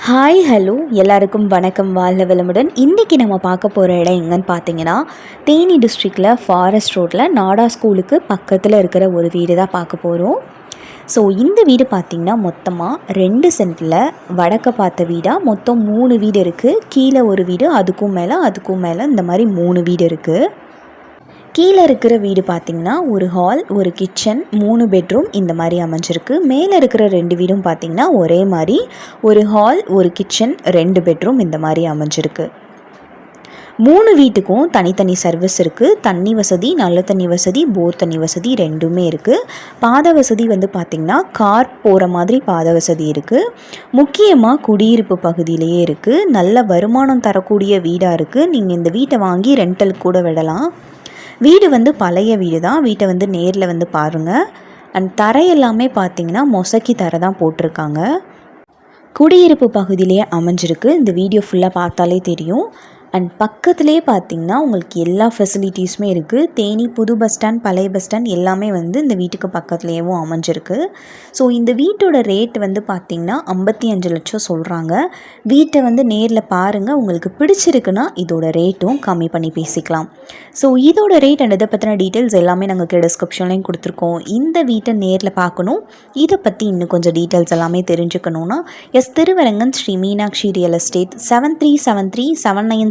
Hi hello எல்லாருக்கும் வணக்கம். வாழ்க வளமுடன். இன்றைக்கி நம்ம பார்க்க போகிற இடம் எங்கன்னு பார்த்தீங்கன்னா தேனி டிஸ்ட்ரிக்டில் ஃபாரஸ்ட் ரோட்டில் நாடா ஸ்கூலுக்கு பக்கத்தில் இருக்கிற ஒரு வீடு தான் பார்க்க போகிறோம் ஸோ இந்த வீடு பார்த்திங்கன்னா மொத்தமாக ரெண்டு சென்ட்டில் வடக்க பார்த்த வீடாக மொத்தம் மூணு வீடு இருக்குது கீழே ஒரு வீடு அதுக்கும் மேலே அதுக்கும் மேலே இந்த மாதிரி மூணு வீடு இருக்குது கீழே இருக்கிற வீடு பார்த்திங்கன்னா ஒரு ஹால் ஒரு கிச்சன் மூணு பெட்ரூம் இந்த மாதிரி அமைஞ்சிருக்கு. மேலே இருக்கிற ரெண்டு வீடும் பார்த்திங்கன்னா ஒரே மாதிரி ஒரு ஹால் ஒரு கிச்சன் ரெண்டு பெட்ரூம் இந்த மாதிரி அமைஞ்சிருக்கு. மூணு வீட்டுக்கும் தனித்தனி சர்வீஸ் இருக்குது தண்ணி வசதி நல்ல தண்ணி வசதி போர் தண்ணி வசதி ரெண்டுமே இருக்குது பாத வசதி வந்து பார்த்திங்கன்னா கார் போகிற மாதிரி பாத வசதி இருக்குது முக்கியமாக குடியிருப்பு பகுதியிலேயே இருக்குது நல்ல வருமானம் தரக்கூடிய வீடாக இருக்குது நீங்கள் இந்த வீட்டை வாங்கி ரெண்டல் கூட விடலாம். வீடு வந்து பழைய வீடு தான் வீட்டை வந்து நேரில் வந்து பாருங்கள் அண்ட் தரை எல்லாமே பார்த்தீங்கன்னா மொசக்கி தரை தான் போட்டிருக்காங்க. குடியிருப்பு பகுதியிலே அமைஞ்சிருக்கு. இந்த வீடியோ ஃபுல்லாக பார்த்தாலே தெரியும். அண்ட் பக்கத்துலேயே பார்த்தீங்கன்னா உங்களுக்கு எல்லா ஃபெசிலிட்டிஸுமே இருக்குது தேனி புது பஸ் ஸ்டாண்ட் பழைய பஸ் ஸ்டாண்ட் எல்லாமே வந்து இந்த வீட்டுக்கு பக்கத்துலேயேவும் அமைஞ்சிருக்கு. ஸோ இந்த வீட்டோட ரேட் வந்து பார்த்திங்கன்னா ஐம்பத்தி அஞ்சு லட்சம் சொல்கிறாங்க வீட்டை வந்து நேரில் பாருங்கள் உங்களுக்கு பிடிச்சிருக்குன்னா இதோட ரேட்டும் கம்மி பண்ணி பேசிக்கலாம். ஸோ இதோட ரேட் அண்ட் இதை பற்றின டீட்டெயில்ஸ் எல்லாமே நாங்கள் டிஸ்கிரிப்ஷன்லேயும் கொடுத்துருக்கோம். இந்த வீட்டை நேரில் பார்க்கணும் இதை பற்றி இன்னும் கொஞ்சம் டீட்டெயில்ஸ் எல்லாமே தெரிஞ்சுக்கணுன்னா S Thiruvarangan Shri Meenakshi real estate seven three seven three seven nine